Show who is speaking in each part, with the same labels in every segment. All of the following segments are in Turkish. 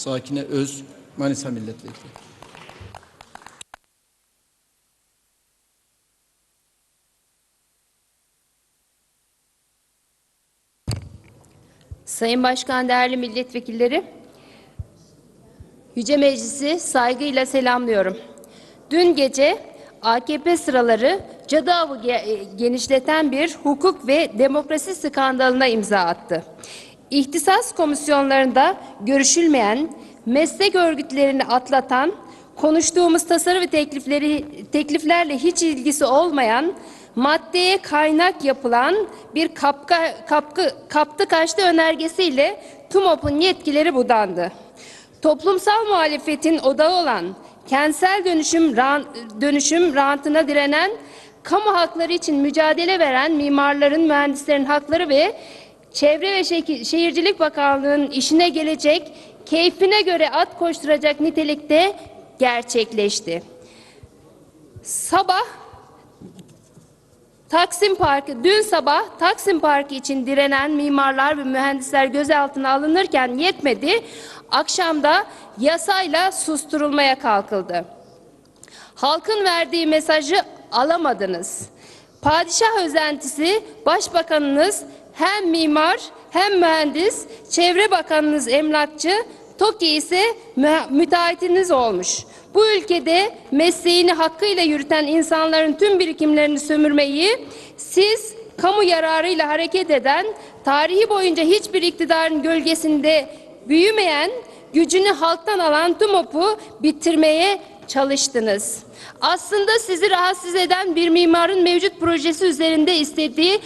Speaker 1: Sakine Öz, Manisa Milletvekili.
Speaker 2: Sayın Başkan, değerli milletvekilleri, Yüce Meclisi saygıyla selamlıyorum. Dün gece AKP sıraları cadı avı ge- genişleten bir hukuk ve demokrasi skandalına imza attı. İhtisas komisyonlarında görüşülmeyen, meslek örgütlerini atlatan, konuştuğumuz tasarı ve teklifleri tekliflerle hiç ilgisi olmayan maddeye kaynak yapılan bir kapka, kapkı, kaptı kaçtı önergesiyle TUMOP'un yetkileri budandı. Toplumsal muhalefetin odağı olan kentsel dönüşüm ran- dönüşüm rantına direnen, kamu hakları için mücadele veren mimarların, mühendislerin hakları ve Çevre ve Şehircilik Bakanlığı'nın işine gelecek, keyfine göre at koşturacak nitelikte gerçekleşti. Sabah Taksim Parkı, dün sabah Taksim Parkı için direnen mimarlar ve mühendisler gözaltına alınırken yetmedi, akşamda yasayla susturulmaya kalkıldı. Halkın verdiği mesajı alamadınız. Padişah özentisi başbakanınız hem mimar hem mühendis, çevre bakanınız emlakçı, TOKİ ise mü- müteahhitiniz olmuş. Bu ülkede mesleğini hakkıyla yürüten insanların tüm birikimlerini sömürmeyi siz kamu yararıyla hareket eden, tarihi boyunca hiçbir iktidarın gölgesinde büyümeyen, gücünü halktan alan TUMOP'u bitirmeye çalıştınız. Aslında sizi rahatsız eden bir mimarın mevcut projesi üzerinde istediği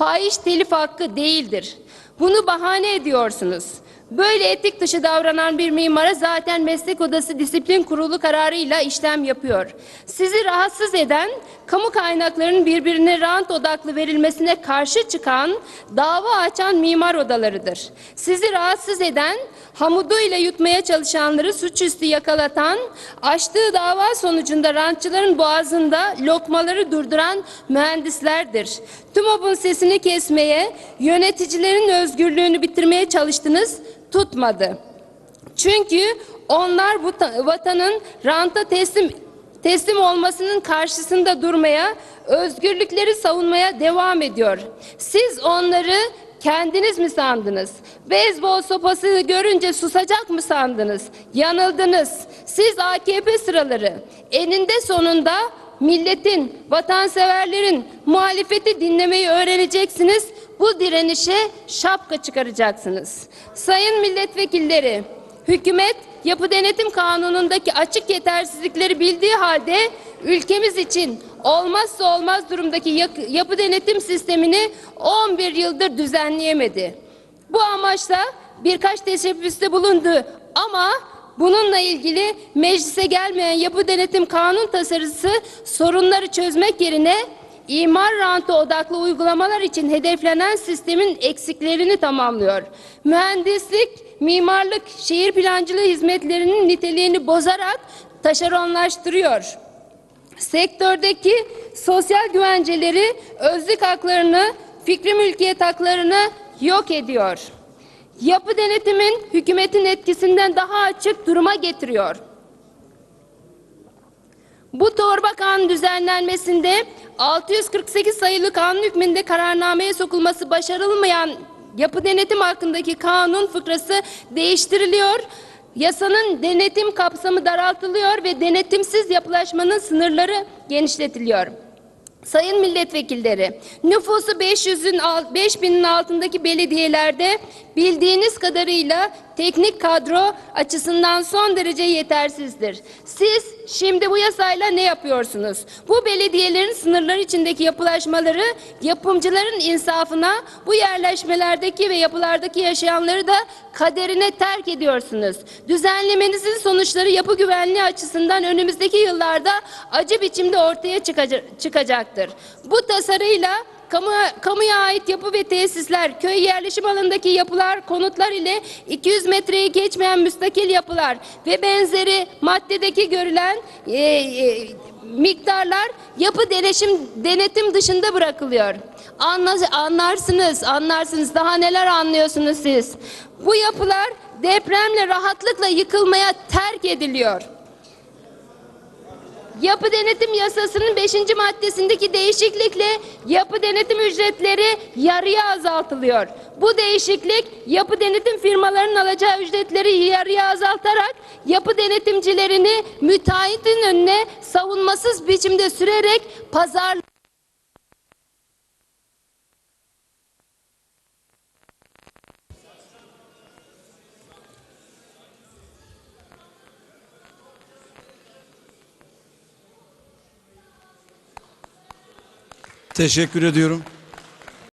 Speaker 2: fahiş telif hakkı değildir. Bunu bahane ediyorsunuz. Böyle etik dışı davranan bir mimara zaten meslek odası disiplin kurulu kararıyla işlem yapıyor. Sizi rahatsız eden kamu kaynaklarının birbirine rant odaklı verilmesine karşı çıkan, dava açan mimar odalarıdır. Sizi rahatsız eden hamuduyla yutmaya çalışanları suçüstü yakalatan, açtığı dava sonucunda rantçıların boğazında lokmaları durduran mühendislerdir. TÜMOP'un sesini kesmeye, yöneticilerin özgürlüğünü bitirmeye çalıştınız, tutmadı. Çünkü onlar bu ta- vatanın ranta teslim teslim olmasının karşısında durmaya, özgürlükleri savunmaya devam ediyor. Siz onları kendiniz mi sandınız? Beyzbol sopası görünce susacak mı sandınız? Yanıldınız. Siz AKP sıraları eninde sonunda milletin, vatanseverlerin muhalefeti dinlemeyi öğreneceksiniz. Bu direnişe şapka çıkaracaksınız. Sayın milletvekilleri, hükümet yapı denetim kanunundaki açık yetersizlikleri bildiği halde ülkemiz için olmazsa olmaz durumdaki yapı denetim sistemini 11 yıldır düzenleyemedi. Bu amaçla birkaç teşebbüste bulundu ama bununla ilgili meclise gelmeyen yapı denetim kanun tasarısı sorunları çözmek yerine imar rantı odaklı uygulamalar için hedeflenen sistemin eksiklerini tamamlıyor. Mühendislik, mimarlık, şehir plancılığı hizmetlerinin niteliğini bozarak taşeronlaştırıyor sektördeki sosyal güvenceleri, özlük haklarını, fikri mülkiyet haklarını yok ediyor. Yapı denetimin hükümetin etkisinden daha açık duruma getiriyor. Bu torba kanun düzenlenmesinde 648 sayılı kanun hükmünde kararnameye sokulması başarılmayan yapı denetim hakkındaki kanun fıkrası değiştiriliyor. Yasanın denetim kapsamı daraltılıyor ve denetimsiz yapılaşmanın sınırları genişletiliyor. Sayın milletvekilleri, nüfusu 500'ün al- 5000'in altındaki belediyelerde bildiğiniz kadarıyla teknik kadro açısından son derece yetersizdir. Siz şimdi bu yasayla ne yapıyorsunuz? Bu belediyelerin sınırları içindeki yapılaşmaları yapımcıların insafına, bu yerleşmelerdeki ve yapılardaki yaşayanları da kaderine terk ediyorsunuz. Düzenlemenizin sonuçları yapı güvenliği açısından önümüzdeki yıllarda acı biçimde ortaya çıkaca- çıkacaktır. Bu tasarıyla Kamu, kamuya ait yapı ve tesisler, köy yerleşim alanındaki yapılar, konutlar ile 200 metreyi geçmeyen müstakil yapılar ve benzeri maddedeki görülen e, e, miktarlar yapı denetim, denetim dışında bırakılıyor. Anla, anlarsınız, anlarsınız. Daha neler anlıyorsunuz siz? Bu yapılar depremle rahatlıkla yıkılmaya terk ediliyor. Yapı denetim yasasının 5. maddesindeki değişiklikle yapı denetim ücretleri yarıya azaltılıyor. Bu değişiklik yapı denetim firmalarının alacağı ücretleri yarıya azaltarak yapı denetimcilerini müteahhitin önüne savunmasız biçimde sürerek pazar
Speaker 3: Teşekkür ediyorum.